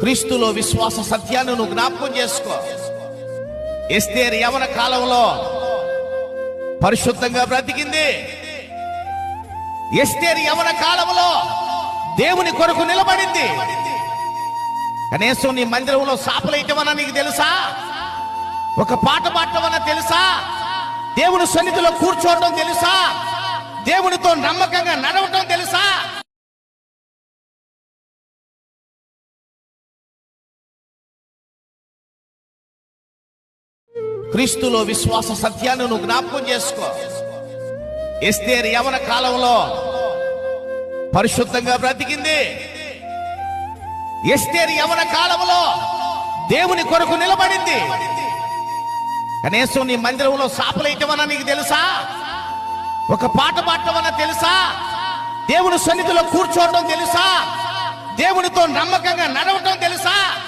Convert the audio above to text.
క్రీస్తులో విశ్వాస సత్యాన్ని నువ్వు జ్ఞాపకం చేసుకో. ఎస్తేర్ యవన కాలంలో పరిశుద్ధంగా బ్రతికింది. ఎస్తేర్ యవన కాలంలో దేవుని కొరకు నిలబడింది. కనీసం నీ మందిరంలో సాపలేయటమన్నా నీకు తెలుసా? ఒక పాట పాడటమన్నా తెలుసా? దేవుని సన్నిధిలో కూర్చోవడం తెలుసా? దేవునితో నమ్మకంగా నడవటం క్రీస్తులో విశ్వాస సత్యాన్ని నువ్వు జ్ఞాపకం చేసుకో. ఎస్తేర్ యవన కాలంలో పరిశుద్ధంగా బ్రతికింది. ఎస్తేర్ యవన కాలంలో దేవుని కొరకు నిలబడింది. కనీసం నీ మందిరంలో సాపలేయటమన్నా నీకు తెలుసా? ఒక పాట పాడటమన్నా తెలుసా? దేవుని సన్నిధిలో కూర్చోవడం తెలుసా? దేవునితో నమ్మకంగా నడవటం తెలుసా?